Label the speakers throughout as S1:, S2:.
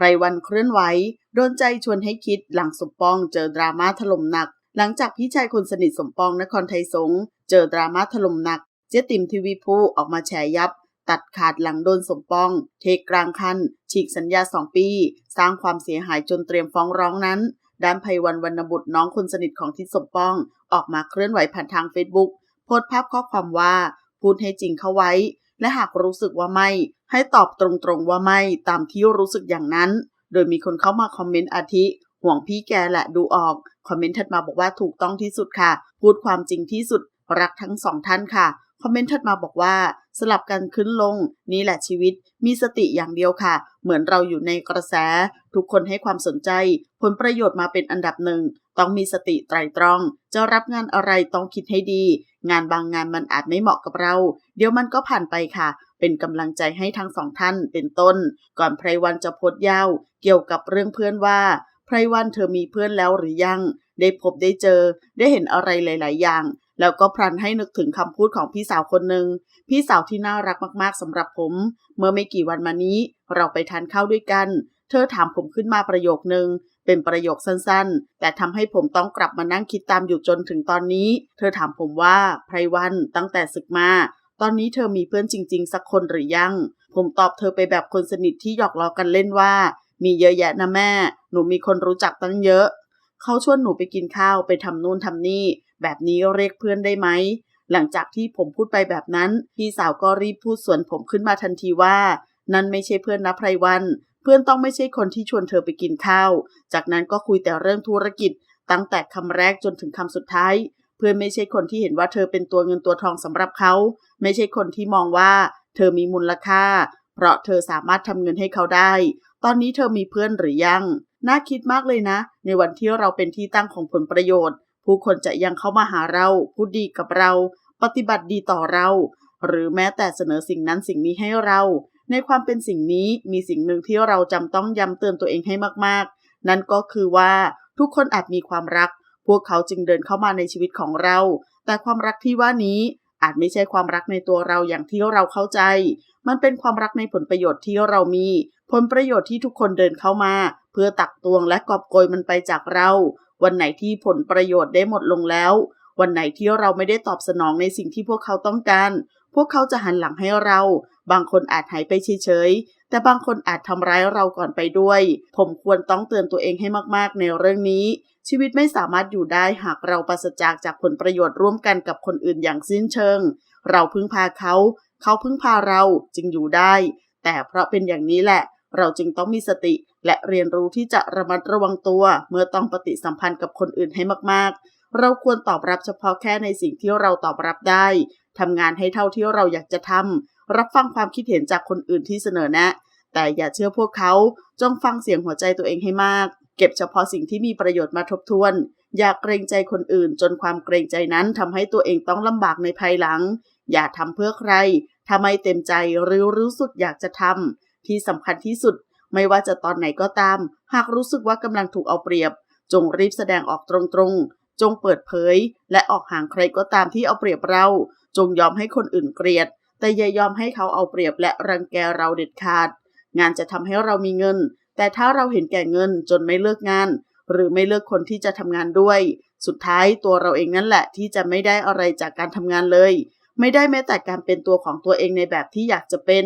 S1: ไพรวันเคลื่อนไหวโดนใจชวนให้คิดหลังสมปองเจอดราม่าถล่มหนัก หลังจากพี่ชายคนสนิทสมปองนครไทยสงเจอดราม่าถล่มหนัก เจ๊ติมทีวีพูออกมาแฉยับ ตัดขาดหลังโดนสมปอง เทกลางคัน ฉีกสัญญาสองปี สร้างความเสียหายจนเตรียมฟ้องร้องนั้น ด้านไพวันวรรณบุตรน้องคนสนิทของทิศสมปอง ออกมาเคลื่อนไหวผ่านทางเฟซบุ๊กโพสต์ภาพข้อความว่าพูดให้จริงเข้าไว้ และหากรู้สึกว่าไม่ ให้ตอบตรงๆว่าไม่ตามที่รู้สึกอย่างนั้น โดยมีคนเข้ามาคอมเมนต์อาทิ ห่วงพี่แกแหละดูออก คอมเมนต์ถัดมาบอกว่าถูกต้องที่สุดค่ะ พูดความจริงที่สุดรักทั้งสองท่านค่ะ คอมเมนต์ถัดมาบอกว่า สลับกันขึ้นลง นี่แหละชีวิต มีสติอย่างเดียวค่ะ เหมือนเราอยู่ในกระแส ทุกคนให้ความสนใจ ผลประโยชน์มาเป็นอันดับหนึ่ง ต้องมีสติไตรตรอง จะรับงานอะไรต้องคิดให้ดี งานบางงานมันอาจไม่เหมาะกับเรา เดี๋ยวมันก็ผ่านไปค่ะ เป็นกำลังใจให้ทั้งสองท่านเป็นต้น ก่อนไพรวันจะโพสต์ยาว เกี่ยวกับเรื่องเพื่อนว่าไพรวันเธอมีเพื่อนแล้วหรือยัง ได้พบได้เจอ ได้เห็นอะไรหลาย ๆ อย่าง แล้วก็พลันให้นึกถึงคำพูดของพี่สาวคนหนึ่ง พี่สาวที่น่ารักมากๆสำหรับผม เมื่อไม่กี่วันมานี้ เราไปทานข้าวด้วยกัน เธอถามผมขึ้นมาประโยคนึง เป็นประโยคสั้นๆ แต่ทำให้ผมต้องกลับมานั่งคิดตามอยู่จนถึงตอนนี้ เธอถามผมว่าไพรวันตั้งแต่ศึกมา ตอนนี้เธอมีเพื่อนจริง ๆ สักคนหรือยัง ผมตอบเธอไปแบบคนสนิทที่หยอกล้อกันเล่นว่า มีเยอะแยะนะแม่ หนูมีคนรู้จักตั้งเยอะ เขาชวนหนูไปกินข้าวไปทำนู่นทำนี่ แบบนี้เรียกเพื่อนได้ไหม หลังจากที่ผมพูดไปแบบนั้น พี่สาวก็รีบพูดสวนผมขึ้นมาทันทีว่า นั่นไม่ใช่เพื่อนนะไพรวัน เพื่อนต้องไม่ใช่คนที่ชวนเธอไปกินข้าว จากนั้นก็คุยแต่เรื่องธุรกิจ ตั้งแต่คำแรกจนถึงคำสุดท้าย เพื่อนไม่ใช่คนที่เห็นว่าเธอเป็นตัวเงินตัวทองสำหรับเขา ไม่ใช่คนที่มองว่า เธอมีมูลค่า เพราะเธอสามารถทำเงินให้เขาได้ ตอนนี้เธอมีเพื่อนหรือยัง น่าคิดมากเลยนะ ในวันที่เราเป็นที่ตั้งของผลประโยชน์ ผู้คนจะยังเข้ามาหาเรา พูดดีกับเรา ปฏิบัติดีต่อเรา หรือแม้แต่เสนอสิ่งนั้นสิ่งนี้ให้เรา ในความเป็นสิ่งนี้มีสิ่งหนึ่งที่เราจำต้องย้ำเตือนตัวเองให้มากๆ นั่นก็คือว่าทุกคนอาจมีความรัก พวกเขาจึงเดินเข้ามาในชีวิตของเรา แต่ความรักที่ว่านี้อาจไม่ใช่ความรักในตัวเราอย่างที่เราเข้าใจ มันเป็นความรักในผลประโยชน์ที่เรามี ผลประโยชน์ที่ทุกคนเดินเข้ามา เพื่อตักตวงและกอบโกยมันไปจากเรา วันไหนที่ผลประโยชน์ได้หมดลงแล้ว วันไหนที่เราไม่ได้ตอบสนองในสิ่งที่พวกเขาต้องการ พวกเขาจะหันหลังให้เรา บางคนอาจหายไปเฉยๆ แต่บางคนอาจทำร้ายเราก่อนไปด้วย ผมควรต้องเตือนตัวเองให้มากๆในเรื่องนี้ ชีวิตไม่สามารถอยู่ได้หากเราปราศจากจากผลประโยชน์ร่วมกันกับคนอื่นอย่างสิ้นเชิง เราพึ่งพาเขา เขาพึ่งพาเราจึงอยู่ได้ แต่เพราะเป็นอย่างนี้แหละ เราจึงต้องมีสติ และเรียนรู้ที่จะระมัดระวังตัว เมื่อต้องปฏิสัมพันธ์กับคนอื่นให้มากๆ เราควรตอบรับเฉพาะแค่ในสิ่งที่เราตอบรับได้ทำงานให้เท่าที่เราอยากจะทำรับฟังความคิดเห็นจากคนอื่นที่เสนอแนะ แต่อย่าเชื่อพวกเขา จงฟังเสียงหัวใจตัวเองให้มาก เก็บเฉพาะสิ่งที่มีประโยชน์มาทบทวน อย่าเกรงใจคนอื่น จนความเกรงใจนั้นทำให้ตัวเองต้องลำบากในภายหลัง อย่าทำเพื่อใครถ้าไม่เต็มใจหรือรู้สึกอยากจะทำ ที่สำคัญที่สุด ไม่ว่าจะตอนไหนก็ตาม หากรู้สึกว่ากำลังถูกเอาเปรียบ จงรีบแสดงออกตรงๆ จงเปิดเผย และออกห่างใครก็ตามที่เอาเปรียบเรา จงยอมให้คนอื่นเกลียด แต่อย่ายอมให้เขาเอาเปรียบและรังแกเราเด็ดขาด งานจะทำให้เรามีเงิน แต่ถ้าเราเห็นแก่เงินจนไม่เลิกงาน หรือไม่เลือกคนที่จะทำงานด้วย สุดท้ายตัวเราเองนั่นแหละที่จะไม่ได้อะไรจากการทำงานเลยไม่ได้แม้แต่การเป็นตัวของตัวเองในแบบที่อยากจะเป็น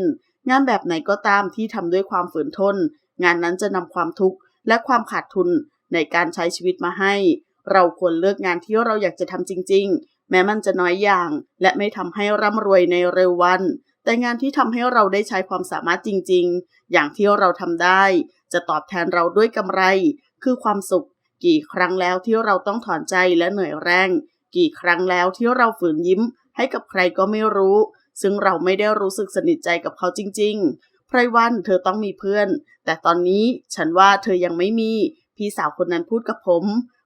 S1: งานแบบไหนก็ตามที่ทำด้วยความฝืนทน งานนั้นจะนำความทุกข์และความขาดทุนในการใช้ชีวิตมาให้ เราควรเลือกงานที่เราอยากจะทำจริง ๆ แม้มันจะน้อยอย่าง และไม่ทำให้ร่ำรวยในเร็ววัน แต่งานที่ทำให้เราได้ใช้ความสามารถจริง ๆ อย่างที่เราทำได้ จะตอบแทนเราด้วยกำไร คือความสุข กี่ครั้งแล้วที่เราต้องถอนใจและเหนื่อยแรง กี่ครั้งแล้วที่เราฝืนยิ้มให้กับใครก็ไม่รู้ ซึ่งเราไม่ได้รู้สึกสนิทใจกับเขาจริง ๆ ไพรวันเธอต้องมีเพื่อน แต่ตอนนี้ฉันว่าเธอยังไม่มี พี่สาวคนนั้นพูดกับผม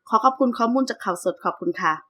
S1: ขอขอบคุณข้อมูลจากข่าวสดขอบคุณค่ะ